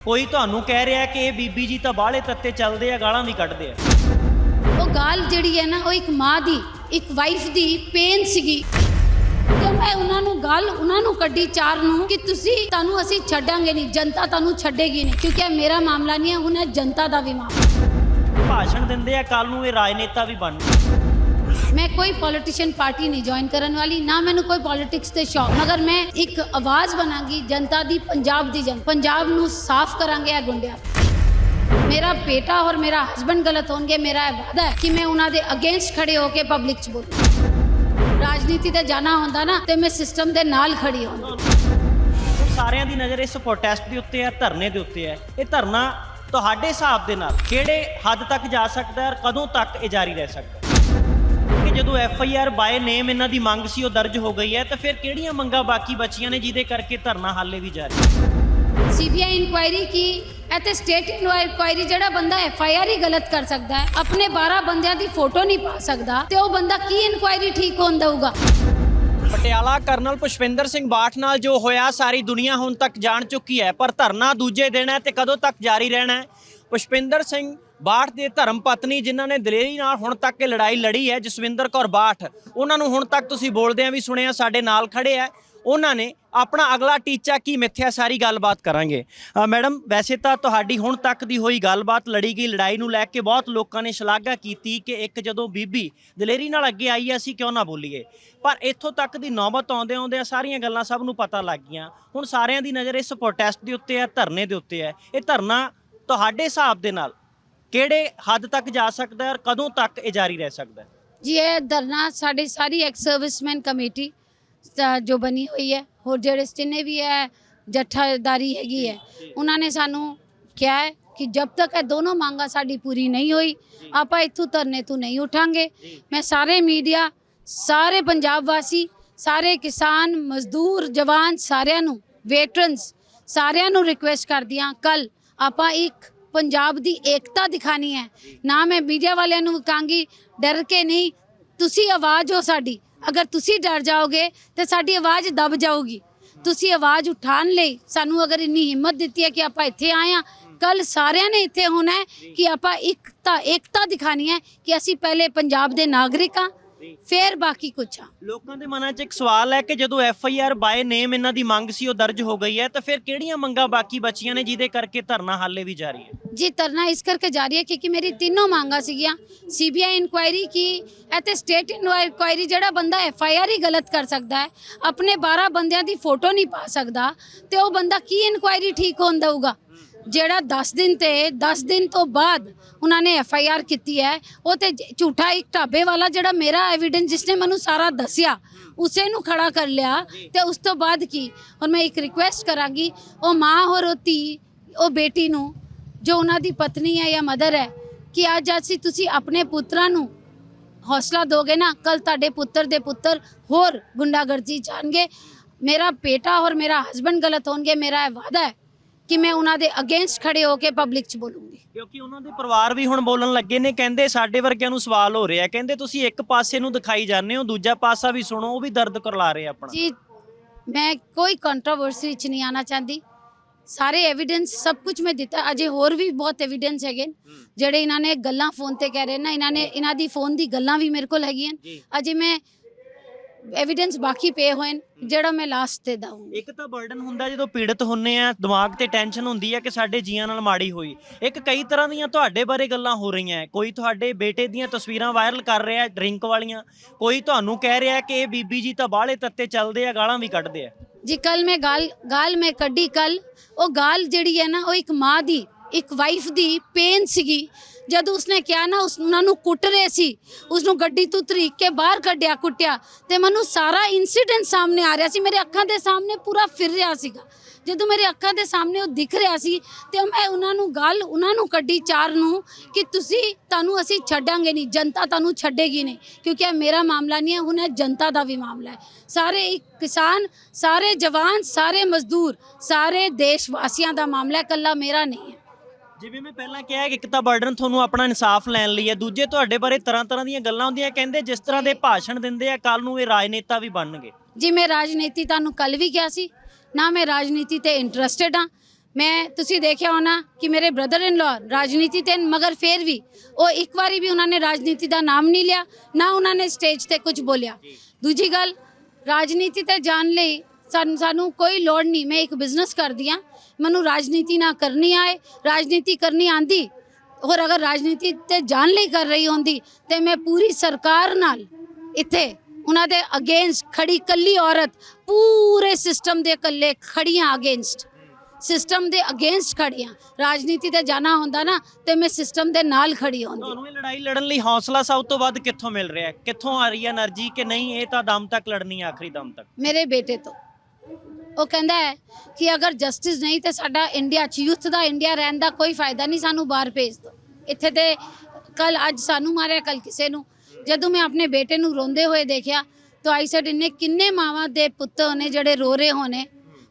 ਕੋਈ ਤੁਹਾਨੂੰ ਕਹਿ ਰਿਹਾ ਕਿ ਇਹ ਬੀਬੀ ਜੀ ਤਾਂ ਬਾਹਲੇ ਤੱਤੇ ਚੱਲਦੇ ਆ ਗਾਲਾਂ ਵੀ ਕੱਢਦੇ ਆ। ਉਹ ਗਾਲ ਜਿਹੜੀ ਹੈ ਨਾ ਉਹ ਇੱਕ ਮਾਂ ਦੀ ਇੱਕ ਵਾਈਫ ਦੀ ਪੇਨ ਸੀਗੀ। ਤੇ ਮੈਂ ਉਹਨਾਂ ਨੂੰ ਗੱਲ ਉਹਨਾਂ ਨੂੰ ਕੱਢੀ ਚਾਰ ਨੂੰ ਕਿ ਤੁਸੀਂ ਤੁਹਾਨੂੰ ਅਸੀਂ ਛੱਡਾਂਗੇ ਨਹੀਂ ਜਨਤਾ ਤੁਹਾਨੂੰ ਛੱਡੇਗੀ ਨਹੀਂ ਕਿਉਂਕਿ ਇਹ ਮੇਰਾ ਮਾਮਲਾ ਨਹੀਂ ਹੈ ਹੁਣ ਇਹ ਜਨਤਾ ਦਾ ਵੀ ਮਾਮਲਾ। ਭਾਸ਼ਣ ਦਿੰਦੇ ਆ ਕੱਲ ਨੂੰ ਇਹ ਰਾਜਨੇਤਾ ਵੀ ਬਣ ਮੈਂ ਕੋਈ ਪੋਲੀਟੀਸ਼ੀਅਨ ਪਾਰਟੀ ਨਹੀਂ ਜੁਆਇਨ ਕਰਨ ਵਾਲੀ, ਨਾ ਮੈਨੂੰ ਕੋਈ ਪੋਲਿਟਿਕਸ ਤੇ ਸ਼ੌਕ, ਮਗਰ ਮੈਂ ਇੱਕ ਆਵਾਜ਼ ਬਣਾਂਗੀ ਜਨਤਾ ਦੀ, ਪੰਜਾਬ ਦੀ ਜਨ, ਪੰਜਾਬ ਨੂੰ ਸਾਫ਼ ਕਰਾਂਗੇ ਇਹ ਗੁੰਡਿਆਂ। ਮੇਰਾ ਬੇਟਾ ਔਰ ਮੇਰਾ ਹਸਬੰਡ ਗਲਤ ਹੋਣਗੇ, ਮੇਰਾ ਇਹ ਵਾਅਦਾ ਹੈ ਕਿ ਮੈਂ ਉਹਨਾਂ ਦੇ ਅਗੇਂਸਟ ਖੜੇ ਹੋ ਕੇ ਪਬਲਿਕ 'ਚ ਬੋਲਾਂ। ਰਾਜਨੀਤੀ ਤੇ ਜਾਣਾ ਹੁੰਦਾ ਨਾ, ਤੇ ਮੈਂ ਸਿਸਟਮ ਦੇ ਨਾਲ ਖੜੀ ਹੋਵਾਂ। ਸਾਰਿਆਂ ਦੀ ਨਜ਼ਰ ਇਸ ਪ੍ਰੋਟੈਸਟ ਦੇ ਉੱਤੇ ਹੈ, ਧਰਨੇ ਦੇ ਉੱਤੇ ਹੈ। ਇਹ ਧਰਨਾ ਤੁਹਾਡੇ ਹਿਸਾਬ ਦੇ ਨਾਲ ਕਿਹੜੇ ਹੱਦ ਤੱਕ ਜਾ ਸਕਦਾ ਹੈ ਔਰ ਕਦੋਂ ਤੱਕ ਇਹ ਜਾਰੀ ਰਹਿ ਸਕਦਾ ਕਿ ਜਦੋਂ F I R by name ਇਹਨਾਂ ਦੀ ਮੰਗ ਸੀ ਉਹ ਦਰਜ ਹੋ ਗਈ ਹੈ ਤਾਂ ਫਿਰ ਕਿਹੜੀਆਂ ਮੰਗਾਂ ਬਾਕੀ ਬਚੀਆਂ ਨੇ ਜਿਹਦੇ ਕਰਕੇ ਧਰਨਾ ਹਾਲੇ ਵੀ ਜਾਰੀ ਹੈ? ਸੀਬੀਆਈ ਇਨਕੁਆਇਰੀ ਕੀ? ਅਤੇ ਸਟੇਟ ਇਨਕੁਆਇਰੀ ਜਿਹੜਾ ਬੰਦਾ ਐਫ ਆਈ ਆਰ ਹੀ ਗਲਤ ਕਰ ਸਕਦਾ ਹੈ ਆਪਣੇ 12 ਬੰਦਿਆਂ ਦੀ ਫੋਟੋ ਨਹੀਂ ਪਾ ਸਕਦਾ ਤੇ ਉਹ ਬੰਦਾ ਕੀ ਇਨਕੁਆਇਰੀ ਠੀਕ ਹੋਣ ਦਊਗਾ? ਪਟਿਆਲਾ ਕਰਨਲ ਪੁਸ਼ਪਿੰਦਰ ਸਿੰਘ ਬਾਠ ਨਾਲ ਜੋ ਹੋਇਆ ਸਾਰੀ ਦੁਨੀਆ ਹੁਣ ਤੱਕ ਜਾਣ ਚੁੱਕੀ ਹੈ ਪਰ ਧਰਨਾ ਦੂਜੇ ਦਿਨ ਹੈ ਤੇ ਕਦੋਂ ਤੱਕ ਜਾਰੀ ਰਹਿਣਾ ਹੈ? ਪੁਸ਼ਪਿੰਦਰ ਸਿੰਘ ਬਾਠ ਦੇ ਧਰਮ ਪਤਨੀ ਜਿਨ੍ਹਾਂ ਨੇ ਦਲੇਰੀ ਨਾਲ ਹੁਣ ਤੱਕ ਇਹ ਲੜਾਈ ਲੜੀ ਹੈ ਜਸਵਿੰਦਰ ਕੌਰ ਬਾਠ ਉਹਨਾਂ ਨੂੰ ਹੁਣ ਤੱਕ ਤੁਸੀਂ ਬੋਲਦਿਆਂ ਵੀ ਸੁਣਿਆ ਸਾਡੇ ਨਾਲ ਖੜੇ ਆ ਉਹਨਾਂ ਨੇ ਆਪਣਾ ਅਗਲਾ ਟੀਚਾ ਕੀ ਮਿੱਥਿਆ ਸਾਰੀ ਗੱਲਬਾਤ ਕਰਾਂਗੇ। ਮੈਡਮ ਵੈਸੇ ਤਾਂ ਤੁਹਾਡੀ ਹੁਣ ਤੱਕ ਦੀ ਹੋਈ ਗੱਲਬਾਤ ਲੜੀ ਗਈ ਲੜਾਈ ਨੂੰ ਲੈ ਕੇ ਬਹੁਤ ਲੋਕਾਂ ਨੇ ਸ਼ਲਾਘਾ ਕੀਤੀ ਕਿ ਇੱਕ ਜਦੋਂ ਬੀਬੀ ਦਲੇਰੀ ਨਾਲ ਅੱਗੇ ਆਈ ਹੈ, ਅਸੀਂ ਕਿਉਂ ਨਾ ਬੋਲੀਏ। ਪਰ ਇੱਥੋਂ ਤੱਕ ਦੀ ਨੌਬਤ ਆਉਂਦੇ ਆਉਂਦੇ ਸਾਰੀਆਂ ਗੱਲਾਂ ਸਭ ਨੂੰ ਪਤਾ ਲੱਗ ਗਈਆਂ। ਹੁਣ ਸਾਰਿਆਂ ਦੀ ਨਜ਼ਰ ਇਸ ਪ੍ਰੋਟੈਸਟ ਦੇ ਉੱਤੇ ਹੈ ਧਰਨੇ ਦੇ ਉੱਤੇ ਹੈ। ਇਹ ਧਰਨਾ ਤੁਹਾਡੇ ਹਿਸਾਬ ਦੇ ਨਾਲ ਕਿਹੜੇ ਹੱਦ ਤੱਕ ਜਾ ਸਕਦਾ ਹੈ ਔਰ ਕਦੋਂ ਤੱਕ ਇਹ ਜਾਰੀ ਰਹਿ ਸਕਦਾ ਹੈ? ਜੀ, ਇਹ ਧਰਨਾ ਸਾਡੀ ਸਾਰੀ ਐਕਸ ਸਰਵਿਸਮੈਨ ਕਮੇਟੀ ਸ- ਜੋ ਬਣੀ ਹੋਈ ਹੈ, ਹੋਰ ਜਿਹੜੇ ਜਿੰਨੇ ਵੀ ਹੈ ਜੱਥਾਦਾਰੀ ਹੈਗੀ ਹੈ, ਉਹਨਾਂ ਨੇ ਸਾਨੂੰ ਕਿਹਾ ਹੈ ਕਿ ਜਦ ਤੱਕ ਇਹ ਦੋਨੋਂ ਮੰਗਾਂ ਸਾਡੀ ਪੂਰੀ ਨਹੀਂ ਹੋਈ, ਆਪਾਂ ਇੱਥੋਂ ਧਰਨੇ ਤੋਂ ਨਹੀਂ ਉਠਾਂਗੇ। ਮੈਂ ਸਾਰੇ ਮੀਡੀਆ, ਸਾਰੇ ਪੰਜਾਬ ਵਾਸੀ, ਸਾਰੇ ਕਿਸਾਨ, ਮਜ਼ਦੂਰ, ਜਵਾਨ ਸਾਰਿਆਂ ਨੂੰ ਵੇਟਰਨਸ ਸਾਰਿਆਂ ਨੂੰ ਰਿਕੁਐਸਟ ਕਰਦੀ ਹਾਂ ਕੱਲ ਆਪਾਂ ਇੱਕ ਪੰਜਾਬ ਦੀ ਏਕਤਾ ਦਿਖਾਣੀ ਹੈ। ਨਾ ਮੈਂ ਮੀਡੀਆ ਵਾਲਿਆਂ ਨੂੰ ਕਹਾਂਗੀ, ਡਰ ਕੇ ਨਹੀਂ, ਤੁਸੀਂ ਆਵਾਜ਼ ਹੋ ਸਾਡੀ। ਅਗਰ ਤੁਸੀਂ ਡਰ ਜਾਓਗੇ, ਤੇ ਸਾਡੀ ਆਵਾਜ਼ ਦਬ ਜਾਊਗੀ। ਤੁਸੀਂ ਆਵਾਜ਼ ਉਠਾਉਣ ਲਈ ਸਾਨੂੰ ਅਗਰ ਇੰਨੀ ਹਿੰਮਤ ਦਿੱਤੀ ਹੈ ਕਿ ਆਪਾਂ ਇੱਥੇ ਆਏ ਆ ਕੱਲ ਸਾਰਿਆਂ ਨੇ ਇੱਥੇ ਹੋਣਾ ਹੈ ਕਿ ਆਪਾਂ ਇਕਤਾ ਏਕਤਾ ਦਿਖਾਣੀ ਹੈ ਕਿ ਅਸੀਂ ਪਹਿਲੇ ਪੰਜਾਬ ਦੇ ਨਾਗਰਿਕ ਹਾਂ ਫਿਰ ਬਾਕੀ ਕੁਛ ਆ। ਲੋਕਾਂ ਦੇ ਮਨਾਂ 'ਚ ਇੱਕ ਸਵਾਲ ਹੈ ਕਿ ਜਦੋਂ F I R by name ਇਹਨਾਂ ਦੀ ਮੰਗ ਸੀ ਉਹ ਦਰਜ ਹੋ ਗਈ ਹੈ ਤਾਂ ਫਿਰ ਕਿਹੜੀਆਂ ਮੰਗਾਂ ਬਾਕੀ ਬਚੀਆਂ ਨੇ ਜਿਹਦੇ ਕਰਕੇ ਧਰਨਾ ਹਾਲੇ ਵੀ ਜਾਰੀ ਹੈ? ਜੀ ਤਰਨਾ ਇਸ ਕਰਕੇ ਜਾਰੀ ਹੈ ਕਿਉਂਕਿ ਮੇਰੀ ਤਿੰਨੋਂ ਮੰਗਾਂ ਸੀਗੀਆਂ ਸੀਬੀਆਈ ਇਨਕੁਆਇਰੀ ਕੀ ਅਤੇ ਸਟੇਟ ਇਨਕੁਆਇਰੀ ਜਿਹੜਾ ਬੰਦਾ ਐਫ ਆਈ ਆਰ ਹੀ ਗਲਤ ਕਰ ਸਕਦਾ ਹੈ ਆਪਣੇ 12 ਬੰਦਿਆਂ ਦੀ ਫੋਟੋ ਨਹੀਂ ਪਾ ਸਕਦਾ ਤੇ ਉਹ ਬੰਦਾ ਕੀ ਇਨਕੁਆਇਰੀ ਠੀਕ ਹੋਣ ਦਊਗਾ? ਜਿਹੜਾ 10 ਦਿਨ ਤੇ 10 ਦਿਨ ਤੋਂ ਬਾਅਦ ਉਹਨਾਂ ਨੇ ਐਫ ਆਈ ਆਰ ਕੀਤੀ ਹੈ, ਉਹ ਤੇ ਝੂਠਾ ਇੱਕ ਢਾਬੇ ਵਾਲਾ ਜਿਹੜਾ ਮੇਰਾ ਐਵੀਡੈਂਸ ਜਿਸਨੇ ਮੈਨੂੰ ਸਾਰਾ ਦੱਸਿਆ, ਉਸੇ ਨੂੰ ਖੜਾ ਕਰ ਲਿਆ ਤੇ ਉਸ ਤੋਂ ਬਾਅਦ ਕੀ? ਔਰ ਮੈਂ ਇੱਕ ਰਿਕੁਐਸਟ ਕਰਾਂਗੀ, ਉਹ ਮਾਂ ਔਰ ਉਹ ਧੀ, ਉਹ ਬੇਟੀ ਨੂੰ, ਜੋ ਉਹਨਾਂ ਦੀ ਪਤਨੀ ਹੈ ਜਾਂ ਮਦਰ ਹੈ, ਕਿ ਅੱਜ ਅਸੀਂ ਤੁਸੀਂ ਆਪਣੇ ਪੁੱਤਰਾਂ ਨੂੰ ਹੌਸਲਾ ਦੋਗੇ ਨਾ ਕੱਲ ਤੁਹਾਡੇ ਪੁੱਤਰ ਦੇ ਪੁੱਤਰ ਹੋਰ ਗੁੰਡਾਗਰਦੀ ਜਾਣਗੇ ਮੇਰਾ ਬੇਟਾ ਔਰ ਮੇਰਾ ਹਸਬੰਡ ਗਲਤ ਹੋਣਗੇ, ਮੇਰਾ ਇਹ ਵਾਅਦਾ ਹੈ ਕਿ ਮੈਂ ਉਹਨਾਂ ਦੇ ਅਗੇਂਸਟ ਖੜੇ ਹੋ ਕੇ ਪਬਲਿਕ 'ਚ ਬੋਲੂੰਗੀ। ਕਿਉਂਕਿ ਉਹਨਾਂ ਦੇ ਪਰਿਵਾਰ ਵੀ ਹੁਣ ਬੋਲਣ ਲੱਗੇ ਨੇ ਕਹਿੰਦੇ ਸਾਡੇ ਵਰਗਿਆਂ ਨੂੰ ਸਵਾਲ ਹੋ ਰਿਹਾ ਕਹਿੰਦੇ ਤੁਸੀਂ ਇੱਕ ਪਾਸੇ ਨੂੰ ਦਿਖਾਈ ਜਾਂਦੇ ਹੋ ਦੂਜਾ ਪਾਸਾ ਵੀ ਸੁਣੋ ਉਹ ਵੀ ਦਰਦ ਕਰਲਾ ਰਹੇ ਆਪਣਾ। ਜੀ ਮੈਂ ਕੋਈ ਕੰਟਰੋਵਰਸੀ ਵਿੱਚ ਨਹੀਂ ਆਣਾ ਚਾਹੁੰਦੀ। ਸਾਰੇ ਐਵੀਡੈਂਸ ਸਭ ਕੁਝ ਮੈਂ ਦਿੱਤਾ। ਅਜੇ ਹੋਰ ਵੀ ਬਹੁਤ ਐਵੀਡੈਂਸ ਹੈਗੇ ਨੇ, ਜਿਹੜੇ ਇਹਨਾਂ ਨੇ ਗੱਲਾਂ ਫੋਨ ਤੇ ਕਹਿ ਰਹੇ ਨਾ ਇਹਨਾਂ ਨੇ ਇਹਨਾਂ ਦੀ ਫੋਨ ਦੀ ਗੱਲਾਂ ਵੀ ਮੇਰੇ ਕੋਲ ਹੈਗੀਆਂ ਜੀ। ਅਜੇ ਮੈਂ ਐਵੀਡੈਂਸ ਬਾਕੀ ਪਏ ਹੋਏ ਨੇ ਜਿਹੜਾ ਮੈਂ ਲਾਸਟ ਤੇ ਦਊਂਗੀ। ਇੱਕ ਤਾਂ ਬਰਡਨ ਹੁੰਦਾ ਜਦੋਂ ਪੀੜਤ ਹੁੰਨੇ ਆ ਦਿਮਾਗ ਤੇ ਟੈਨਸ਼ਨ ਹੁੰਦੀ ਹੈ ਕਿ ਸਾਡੇ ਜੀਆਂ ਨਾਲ ਮਾੜੀ ਹੋਈ। ਇੱਕ ਕਈ ਤਰ੍ਹਾਂ ਦੀਆਂ ਤੁਹਾਡੇ ਬਾਰੇ ਗੱਲਾਂ ਹੋ ਰਹੀਆਂ। ਕੋਈ ਤੁਹਾਡੇ ਬੇਟੇ ਦੀਆਂ ਤਸਵੀਰਾਂ ਵਾਇਰਲ ਕਰ ਰਿਹਾ ਡਰਿੰਕ ਵਾਲੀਆਂ। ਕੋਈ ਤੁਹਾਨੂੰ ਕਹਿ ਰਿਹਾ ਕਿ ਇਹ ਬੀਬੀ ਜੀ ਤਾਂ ਬਾਹਲੇ ਤੱਤੇ ਚੱਲਦੇ ਆ ਗਾਲਾਂ ਵੀ ਕੱਢਦੇ ਆ। ਜੀ ਕੱਲ ਮੈਂ ਗਾਲ ਗਾਲ ਮੈਂ ਕੱਢੀ ਕੱਲ ਉਹ ਗਾਲ ਜਿਹੜੀ ਹੈ ਨਾ ਉਹ ਇੱਕ ਮਾਂ ਦੀ ਇੱਕ ਵਾਈਫ ਦੀ ਪੇਨ ਸੀਗੀ। ਜਦ ਉਸਨੇ ਕਿਹਾ ਨਾ, ਉਸ ਉਹਨਾਂ ਨੂੰ ਕੁੱਟ ਰਹੇ ਸੀ ਉਸ ਨੂੰ ਗੱਡੀ ਤੋਂ ਤਰੀਕ ਕੇ ਬਾਹਰ ਕੱਢਿਆ, ਕੁੱਟਿਆ ਤੇ ਮੈਨੂੰ ਸਾਰਾ ਇਨਸੀਡੈਂਟ ਸਾਹਮਣੇ ਆ ਰਿਹਾ ਸੀ। ਮੇਰੇ ਅੱਖਾਂ ਦੇ ਸਾਹਮਣੇ ਪੂਰਾ ਫਿਰ ਰਿਹਾ ਸੀਗਾ। ਜਦੋਂ ਮੇਰੇ ਅੱਖਾਂ ਦੇ ਸਾਹਮਣੇ ਉਹ ਦਿਖ ਰਿਹਾ ਸੀ ਤੇ ਮੈਂ ਉਹਨਾਂ ਨੂੰ ਗੱਲ, ਉਹਨਾਂ ਨੂੰ ਕੱਢੀ ਚਾਰ ਨੂੰ ਕਿ ਤੁਸੀਂ, ਤੁਹਾਨੂੰ ਅਸੀਂ ਛੱਡਾਂਗੇ ਨਹੀਂ, ਜਨਤਾ ਤੁਹਾਨੂੰ ਛੱਡੇਗੀ ਨਹੀਂ, ਕਿਉਂਕਿ ਇਹ ਮੇਰਾ ਮਾਮਲਾ ਨਹੀਂ ਹੈ, ਹੁਣ ਇਹ ਜਨਤਾ ਦਾ ਵੀ ਮਾਮਲਾ ਹੈ। ਸਾਰੇ ਇੱਕ ਕਿਸਾਨ, ਸਾਰੇ ਜਵਾਨ, ਸਾਰੇ ਮਜ਼ਦੂਰ, ਸਾਰੇ ਦੇਸ਼ ਵਾਸੀਆਂ ਦਾ ਮਾਮਲਾ ਹੈ, ਇਕੱਲਾ ਮੇਰਾ ਨਹੀਂ ਹੈ। ਜਿਵੇਂ ਮੈਂ ਪਹਿਲਾਂ ਕਿਹਾ ਕਿ ਇੱਕ ਤਾਂ ਬਰਡਨ ਤੁਹਾਨੂੰ ਆਪਣਾ ਇਨਸਾਫ ਲੈਣ ਲਈ ਹੈ ਦੂਜੇ ਤੁਹਾਡੇ ਬਾਰੇ ਤਰ੍ਹਾਂ ਤਰ੍ਹਾਂ ਦੀਆਂ ਗੱਲਾਂ ਹੁੰਦੀਆਂ ਕਹਿੰਦੇ ਜਿਸ ਤਰ੍ਹਾਂ ਦੇ ਭਾਸ਼ਣ ਦਿੰਦੇ ਆ ਕੱਲ ਨੂੰ ਇਹ ਰਾਜਨੇਤਾ ਵੀ ਬਣਨਗੇ। ਜੀ ਮੈਂ ਰਾਜਨੀਤੀ ਤੁਹਾਨੂੰ ਕੱਲ ਵੀ ਕਿਹਾ ਸੀ ਨਾ ਮੈਂ ਰਾਜਨੀਤੀ ਤੇ ਇੰਟਰਸਟਿਡ ਹਾਂ। ਮੈਂ ਤੁਸੀਂ ਦੇਖਿਆ ਹੋਣਾ ਕਿ ਮੇਰੇ ਬ੍ਰਦਰ ਇਨ ਲਾ ਰਾਜਨੀਤੀ ਤੇ ਮਗਰ ਫਿਰ ਵੀ ਉਹ ਇੱਕ ਵਾਰੀ ਵੀ ਉਹਨਾਂ ਨੇ ਰਾਜਨੀਤੀ ਦਾ ਨਾਮ ਨਹੀਂ ਲਿਆ ਨਾ ਉਹਨਾਂ ਨੇ ਸਟੇਜ ਤੇ ਕੁਝ ਬੋਲਿਆ। ਦੂਜੀ ਗੱਲ ਰਾਜਨੀਤੀ ਤੇ ਜਾਣ ਲਈ ਸਾਨੂੰ ਸਾਨੂੰ ਕੋਈ ਲੋੜ ਨਹੀਂ ਮੈਂ ਇੱਕ ਬਿਜ਼ਨਸ ਕਰਦੀ ਹਾਂ। ਮੈਨੂੰ ਰਾਜਨੀਤੀ ਨਾ ਕਰਨੀ ਆਏ ਰਾਜਨੀਤੀ ਕਰਨੀ ਆਂਦੀ। ਔਰ ਅਗਰ ਰਾਜਨੀਤੀ ਤੇ ਜਾਣ ਲਈ ਕਰ ਰਹੀ ਹੁੰਦੀ ਤੇ ਮੈਂ ਪੂਰੀ ਸਰਕਾਰ ਨਾਲ ਇੱਥੇ ਉਹਨਾਂ ਦੇ ਅਗੇਂਸਟ ਖੜੀ ਕੱਲੀ ਔਰਤ ਪੂਰੇ ਸਿਸਟਮ ਦੇ ਕੱਲੇ ਖੜੀਆਂ ਅਗੇਂਸਟ ਸਿਸਟਮ ਦੇ ਅਗੇਂਸਟ ਖੜੀਆਂ। ਰਾਜਨੀਤੀ ਤੇ ਜਾਣਾ ਹੁੰਦਾ ਨਾ ਤੇ ਮੈਂ ਸਿਸਟਮ ਦੇ ਨਾਲ ਖੜੀ ਹੁੰਦੀ। ਤੁਹਾਨੂੰ ਇਹ ਲੜਾਈ ਲੜਨ ਲਈ ਹੌਸਲਾ ਸਭ ਤੋਂ ਵੱਧ ਕਿੱਥੋਂ ਮਿਲ ਰਿਹਾ ਕਿੱਥੋਂ ਆ ਰਹੀ ਹੈ એનર્ਜੀ ਕਿ ਨਹੀਂ ਇਹ ਤਾਂ ਦਮ ਤੱਕ ਲੜਨੀ ਆਖਰੀ ਦਮ ਤੱਕ? ਮੇਰੇ ਬੇਟੇ ਤੋਂ। ਉਹ ਕਹਿੰਦਾ ਹੈ ਕਿ ਅਗਰ ਜਸਟਿਸ ਨਹੀਂ ਤੇ ਸਾਡਾ ਇੰਡੀਆ ਚ ਯੂਥ ਦਾ ਇੰਡੀਆ ਰਹਿਣ ਦਾ ਕੋਈ ਫਾਇਦਾ ਨਹੀਂ, ਸਾਨੂੰ ਬਾਹਰ ਭੇਜ ਦਿਓ। ਇੱਥੇ ਤੇ ਕੱਲ ਅੱਜ ਸਾਨੂੰ ਮਾਰਿਆ ਕੱਲ ਕਿਸੇ ਨੂੰ। ਜਦੋਂ ਮੈਂ ਆਪਣੇ ਬੇਟੇ ਨੂੰ ਰੋਂਦੇ ਹੋਏ ਦੇਖਿਆ, ਤਾਂ ਆਈ ਸੈਡ ਇੰਨੇ ਕਿੰਨੇ ਮਾਵਾਂ ਦੇ ਪੁੱਤ ਹੋਣੇ ਜਿਹੜੇ ਰੋ ਰਹੇ ਹੋਣੇ?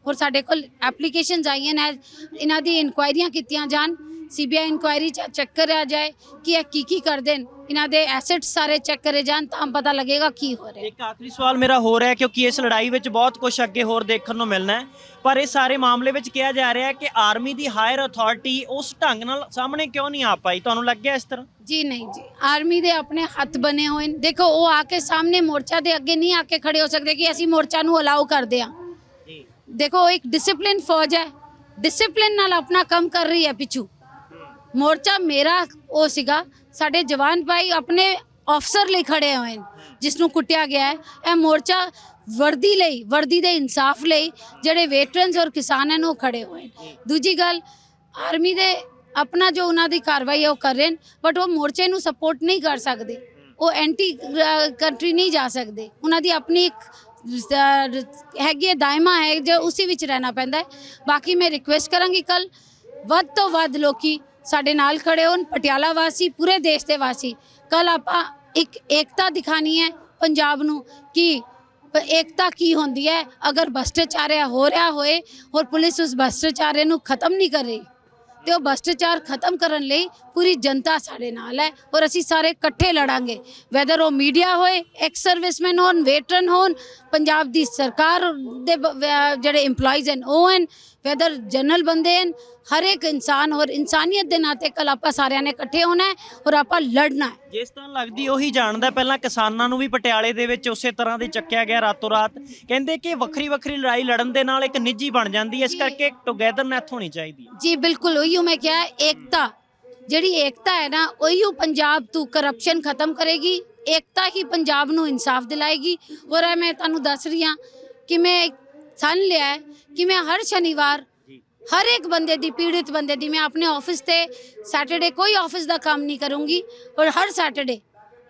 ਔਰ ਸਾਡੇ ਕੋਲ ਐਪਲੀਕੇਸ਼ਨਸ ਆਈਆਂ ਨੇ, ਇਹਨਾਂ ਦੀ ਇਨਕੁਆਇਰੀਆਂ ਕੀਤੀਆਂ ਜਾਣ। ਸੀਬੀਆਈ ਇਨਕੁਆਇਰੀ ਚੈੱਕ ਕਰਿਆ ਜਾਏ ਕਿ ਇਹ ਕੀ ਕੀ ਕਰਦੇ ਨੇ ਇਹਨਾਂ ਦੇ ਐਸੈਟਸ ਸਾਰੇ ਚੈੱਕ ਕਰੇ ਜਾਣ ਤਾਂ ਪਤਾ ਲੱਗੇਗਾ ਕੀ ਹੋ ਰਿਹਾ। ਹੈ ਇੱਕ ਆਖਰੀ ਸਵਾਲ ਮੇਰਾ ਹੋ ਰਿਹਾ ਕਿਉਂਕਿ ਇਸ ਲੜਾਈ ਵਿੱਚ ਬਹੁਤ ਕੁਝ ਅੱਗੇ ਹੋਰ ਦੇਖਣ ਨੂੰ ਮਿਲਣਾ ਹੈ। ਪਰ ਇਹ ਸਾਰੇ ਮਾਮਲੇ ਵਿੱਚ ਕਿਹਾ ਜਾ ਰਿਹਾ ਹੈ ਕਿ ਆਰਮੀ ਦੀ ਹਾਇਰ ਅਥਾਰਟੀ ਉਸ ਢੰਗ ਨਾਲ ਸਾਹਮਣੇ ਕਿਉਂ ਨਹੀਂ ਆ ਪਾਈ? ਤੁਹਾਨੂੰ ਲੱਗਿਆ ਇਸ ਤਰ੍ਹਾਂ? ਜੀ ਨਹੀਂ ਜੀ ਆਰਮੀ ਦੇ ਆਪਣੇ ਹੱਥ ਬਣੇ ਹੋਏ ਨੇ। ਦੇਖੋ ਉਹ ਆ ਕੇ ਸਾਹਮਣੇ ਮੋਰਚਾ ਦੇ ਅੱਗੇ ਨਹੀਂ ਆ ਕੇ ਖੜੇ ਹੋ ਸਕਦੇ ਕਿ ਅਸੀਂ ਮੋਰਚਾ ਨੂੰ ਅਲਾਉ ਕਰਦੇ ਹਾਂ। ਜੀ। ਦੇਖੋ ਇੱਕ ਡਿਸਪਲਿਨ ਫੌਜ ਹੈ। ਡਿਸਪਲਿਨ ਨਾਲ ਆਪਣਾ ਕੰਮ ਕਰ ਰਹੀ ਹੈ ਪਿੱਛੂ। ਮੋਰਚਾ ਮੇਰਾ ਉਹ ਸੀਗਾ। ਸਾਡੇ ਜਵਾਨ ਭਾਈ ਆਪਣੇ ਅਫਸਰ ਲਈ ਖੜੇ ਹੋਏ ਨੇ ਜਿਸ ਨੂੰ ਕੁੱਟਿਆ ਗਿਆ ਹੈ। ਇਹ ਮੋਰਚਾ ਵਰਦੀ ਲਈ, ਵਰਦੀ ਦੇ ਇਨਸਾਫ ਲਈ ਜਿਹੜੇ ਵੇਟਰਨਸ ਔਰ ਕਿਸਾਨ ਹਨ, ਉਹ ਖੜੇ ਹੋਏ ਨੇ। ਦੂਜੀ ਗੱਲ, ਆਰਮੀ ਦੇ ਆਪਣਾ ਜੋ ਉਹਨਾਂ ਦੀ ਕਾਰਵਾਈ ਹੈ, ਉਹ ਕਰ ਰਹੇ ਨੇ ਬਟ ਉਹ ਮੋਰਚੇ ਨੂੰ ਸਪੋਰਟ ਨਹੀਂ ਕਰ ਸਕਦੇ। ਉਹ ਐਂਟੀ ਕੰਟਰੀ ਨਹੀਂ ਜਾ ਸਕਦੇ। ਉਹਨਾਂ ਦੀ ਆਪਣੀ ਇੱਕ ਹੈਗੀ ਹੈ, ਦਾਇਮਾ ਹੈ, ਜੋ ਉਸੇ ਵਿੱਚ ਰਹਿਣਾ ਪੈਂਦਾ ਹੈ। ਬਾਕੀ ਮੈਂ ਰਿਕੁਐਸਟ ਕਰਾਂਗੀ ਕੱਲ ਵੱਧ ਤੋਂ ਵੱਧ ਲੋਕੀ ਸਾਡੇ ਨਾਲ ਖੜੇ ਹੋਣ, ਪਟਿਆਲਾ ਵਾਸੀ, ਪੂਰੇ ਦੇਸ਼ ਦੇ ਵਾਸੀ। ਕੱਲ ਆਪਾਂ ਇੱਕ ਏਕਤਾ ਦਿਖਾਣੀ ਹੈ ਪੰਜਾਬ ਨੂੰ ਕਿ ਏਕਤਾ ਕੀ ਹੁੰਦੀ ਹੈ। ਅਗਰ ਭ੍ਰਸ਼ਟਾਚਾਰ ਹੋ ਰਿਹਾ ਹੋਏ ਔਰ ਪੁਲਿਸ ਉਸ ਭ੍ਰਸ਼ਟਾਚਾਰ ਨੂੰ ਖਤਮ ਨਹੀਂ ਕਰ ਰਹੀ। ਤੇ ਉਹ ਭ੍ਰਸ਼ਟਾਚਾਰ ਖਤਮ ਕਰਨ ਲਈ ਪੂਰੀ ਜਨਤਾ ਸਾਡੇ ਨਾਲ ਹੈ ਔਰ ਅਸੀਂ ਸਾਰੇ ਇਕੱਠੇ ਲੜਾਂਗੇ। ਵੈਦਰ ਉਹ ਮੀਡੀਆ ਹੋਏ ਐਕਸ ਸਰਵਿਸਮੈਨ ਹੋਣ ਵੇਟਰਨ ਹੋਣ, ਪੰਜਾਬ ਦੀ ਸਰਕਾਰ ਦੇ ਜਿਹੜੇ EMPLOYEES ਹਨ, ਉਹ ਹਨ। ਵੈਦਰ ਜਨਰਲ ਬੰਦੇ ਹਨ ਹਰ ਇੱਕ ਇਨਸਾਨ ਔਰ ਇਨਸਾਨੀਅਤ ਦੇ ਨਾਤੇ ਕੱਲ ਆਪਾਂ ਸਾਰਿਆਂ ਨੇ ਇਕੱਠੇ ਹੋਣਾ ਹੈ ਔਰ ਆਪਾਂ ਲੜਨਾ ਹੈ। ਜਿਸ ਤਰ੍ਹਾਂ ਲੱਗਦੀ ਉਹੀ ਜਾਣਦਾ ਪਹਿਲਾਂ ਕਿਸਾਨਾਂ ਨੂੰ ਵੀ ਪਟਿਆਲੇ ਦੇ ਵਿੱਚ ਉਸੇ ਤਰ੍ਹਾਂ ਦੇ ਚੱਕਿਆ ਗਿਆ ਰਾਤੋਂ ਰਾਤ। ਕਹਿੰਦੇ ਕਿ ਵੱਖਰੀ ਵੱਖਰੀ ਲੜਾਈ ਲੜਨ ਦੇ ਨਾਲ ਇੱਕ ਨਿੱਜੀ ਬਣ ਜਾਂਦੀ ਹੈ ਇਸ ਕਰਕੇ ਟੁਗੇਦਰਨੈਸ ਹੋਣੀ ਚਾਹੀਦੀ ਹੈ। ਜੀ ਬਿਲਕੁਲ ਉਹੀਓ ਮੈਂ ਕਿਹਾ ਏਕਤਾ ਜਿਹੜੀ ਏਕਤਾ ਹੈ ਨਾ ਉਹੀਓ ਪੰਜਾਬ ਤੋਂ ਕਰਪਸ਼ਨ ਖਤਮ ਕਰੇਗੀ ਏਕਤਾ ਹੀ ਪੰਜਾਬ ਨੂੰ ਇਨਸਾਫ ਦਿਲਾਏਗੀ। ਔਰ ਮੈਂ ਤੁਹਾਨੂੰ ਦੱਸ ਰਹੀ ਹਾਂ ਕਿ ਮੈਂ ਸਨ ਲਿਆ ਹੈ ਕਿ ਮੈਂ ਹਰ ਸ਼ਨੀਵਾਰ ਹਰ ਇੱਕ ਬੰਦੇ ਦੀ ਪੀੜਿਤ ਬੰਦੇ ਦੀ ਮੈਂ ਆਪਣੇ ਆਫਿਸ ਤੇ ਸੈਟਰਡੇ ਕੋਈ ਆਫਿਸ ਦਾ ਕੰਮ ਨਹੀਂ ਕਰੂੰਗੀ ਔਰ ਹਰ ਸੈਟਰਡੇ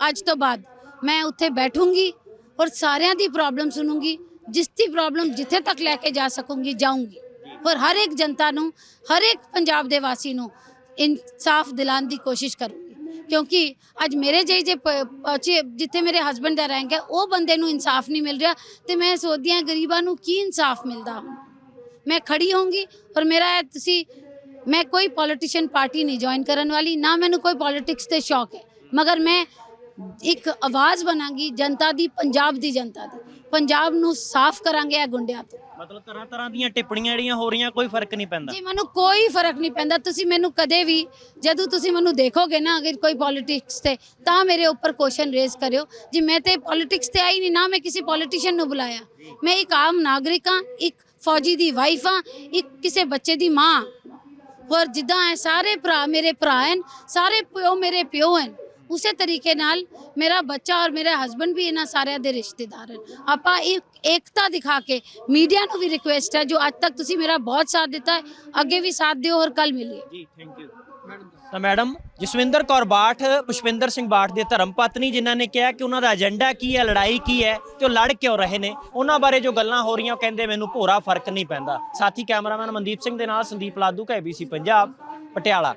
ਅੱਜ ਤੋਂ ਬਾਅਦ ਮੈਂ ਉੱਥੇ ਬੈਠੂੰਗੀ ਔਰ ਸਾਰਿਆਂ ਦੀ ਪ੍ਰੋਬਲਮ ਸੁਣੂੰਗੀ ਜਿਸ ਦੀ ਪ੍ਰੋਬਲਮ ਜਿੱਥੇ ਤੱਕ ਲੈ ਕੇ ਜਾ ਸਕੂੰਗੀ ਜਾਊਂਗੀ। ਔਰ ਹਰ ਇੱਕ ਜਨਤਾ ਨੂੰ ਹਰ ਇੱਕ ਪੰਜਾਬ ਦੇ ਵਾਸੀ ਨੂੰ ਇਨਸਾਫ ਦਿਲਾਉਣ ਦੀ ਕੋਸ਼ਿਸ਼ ਕਰੂੰਗੀ। ਕਿਉਂਕਿ ਅੱਜ ਮੇਰੇ ਜਿਹੇ ਜੇ ਪਹੁੰਚੇ ਜਿੱਥੇ ਮੇਰੇ ਹਸਬੰਡ ਦਾ ਰੈਂਕ ਹੈ, ਉਹ ਬੰਦੇ ਨੂੰ ਇਨਸਾਫ ਨਹੀਂ ਮਿਲ ਰਿਹਾ ਤੇ ਮੈਂ ਸੋਚਦੀ ਹਾਂ ਗਰੀਬਾਂ ਨੂੰ ਕੀ ਇਨਸਾਫ ਮਿਲਦਾ। ਮੈਂ ਖੜੀ ਹੋਊਂਗੀ ਔਰ ਮੇਰਾ ਇਹ ਤੁਸੀਂ, ਮੈਂ ਕੋਈ ਪੋਲੀਟੀਸ਼ੀਅਨ ਪਾਰਟੀ ਨਹੀਂ ਜੁਆਇਨ ਕਰਨ ਵਾਲੀ, ਨਾ ਮੈਨੂੰ ਕੋਈ ਪੋਲਿਟਿਕਸ ਤੇ ਸ਼ੌਕ ਹੈ। ਮਗਰ ਮੈਂ ਇੱਕ ਆਵਾਜ਼ ਬਣਾਂਗੀ ਜਨਤਾ ਦੀ, ਪੰਜਾਬ ਦੀ ਜਨਤਾ ਦੀ। ਪੰਜਾਬ ਨੂੰ ਸਾਫ਼ ਕਰਾਂਗੇ ਇਹ ਗੁੰਡਿਆਂ ਤੋਂ। ਮਤਲਬ ਤਰ੍ਹਾਂ ਤਰ੍ਹਾਂ ਦੀਆਂ ਟਿੱਪਣੀਆਂ ਜਿਹੜੀਆਂ ਹੋ ਰਹੀਆਂ, ਕੋਈ ਫ਼ਰਕ ਨਹੀਂ ਪੈਂਦਾ। ਜੀ, ਮੈਨੂੰ ਕੋਈ ਫ਼ਰਕ ਨਹੀਂ ਪੈਂਦਾ। ਤੁਸੀਂ ਮੈਨੂੰ ਕਦੇ ਵੀ, ਜਦੋਂ ਤੁਸੀਂ ਮੈਨੂੰ ਦੇਖੋਗੇ ਨਾ ਅਗਰ ਕੋਈ ਪੋਲਿਟਿਕਸ ਤੇ, ਤਾਂ ਮੇਰੇ ਉੱਪਰ ਕੁਐਸਚਨ ਰੇਜ਼ ਕਰਿਓ। ਜੀ, ਮੈਂ ਤੇ ਪੋਲਿਟਿਕਸ ਤੇ ਆਈ ਨਹੀਂ, ਨਾ ਮੈਂ ਕਿਸੇ ਪੋਲੀਟੀਸ਼ੀਅਨ ਨੂੰ ਬੁਲਾਇਆ। ਮੈਂ ਇੱਕ ਆਮ ਨਾਗਰਿਕ ਹਾਂ, ਇੱਕ ਫੌਜੀ ਦੀ ਵਾਈਫ ਹਾਂ, ਇੱਕ ਕਿਸੇ ਬੱਚੇ ਦੀ ਮਾਂ। ਹੋਰ ਜਿੱਦਾਂ ਹੈ, ਸਾਰੇ ਭਰਾ ਮੇਰੇ ਭਰਾ ਹਨ, ਸਾਰੇ ਪਿਓ ਮੇਰੇ ਪਿਓ ਹਨ। ਉਸੇ ਤਰੀਕੇ ਨਾਲ ਮੇਰਾ ਬੱਚਾ ਔਰ ਮੇਰਾ ਹਸਬੰਡ ਵੀ ਇਹਨਾਂ ਸਾਰਿਆਂ ਦੇ ਰਿਸ਼ਤੇਦਾਰ ਹਨ। ਆਪਾਂ ਇੱਕ ਏਕਤਾ ਦਿਖਾ ਕੇ ਮੀਡੀਆ ਨੂੰ ਵੀ ਰਿਕੁਐਸਟ ਹੈ, ਜੋ ਅੱਜ ਤੱਕ ਤੁਸੀਂ ਮੇਰਾ ਬਹੁਤ ਸਾਥ ਦਿੱਤਾ ਹੈ, ਅੱਗੇ ਵੀ ਸਾਥ ਦਿਓ ਔਰ ਕੱਲ ਮਿਲੀਏ। ਜੀ ਥੈਂਕ ਯੂ ਤਾਂ ਮੈਡਮ, ਜਸਵਿੰਦਰ ਕੌਰ ਬਾਠ, ਪੁਸ਼ਪਿੰਦਰ ਸਿੰਘ ਬਾਠ ਦੇ ਧਰਮ ਪਤਨੀ ਜਿਨ੍ਹਾਂ ਨੇ ਕਿਹਾ ਕਿ ਉਹਨਾਂ ਦਾ ਏਜੰਡਾ ਕੀ ਹੈ, ਲੜਾਈ ਕੀ ਹੈ, ਤੇ ਉਹ ਲੜ ਕਿਉਂ ਰਹੇ ਨੇ, ਉਹਨਾਂ ਬਾਰੇ ਜੋ ਗੱਲਾਂ ਹੋ ਰਹੀਆਂ ਕਹਿੰਦੇ ਮੈਨੂੰ ਭੋਰਾ ਫ਼ਰਕ ਨਹੀਂ ਪੈਂਦਾ। ਸਾਥੀ ਕੈਮਰਾਮੈਨ ਮਨਦੀਪ ਸਿੰਘ ਦੇ ਨਾਲ ਸੰਦੀਪ ਲਾਦੂ ਕਾ ABC ਪੰਜਾਬ, ਪਟਿਆਲਾ।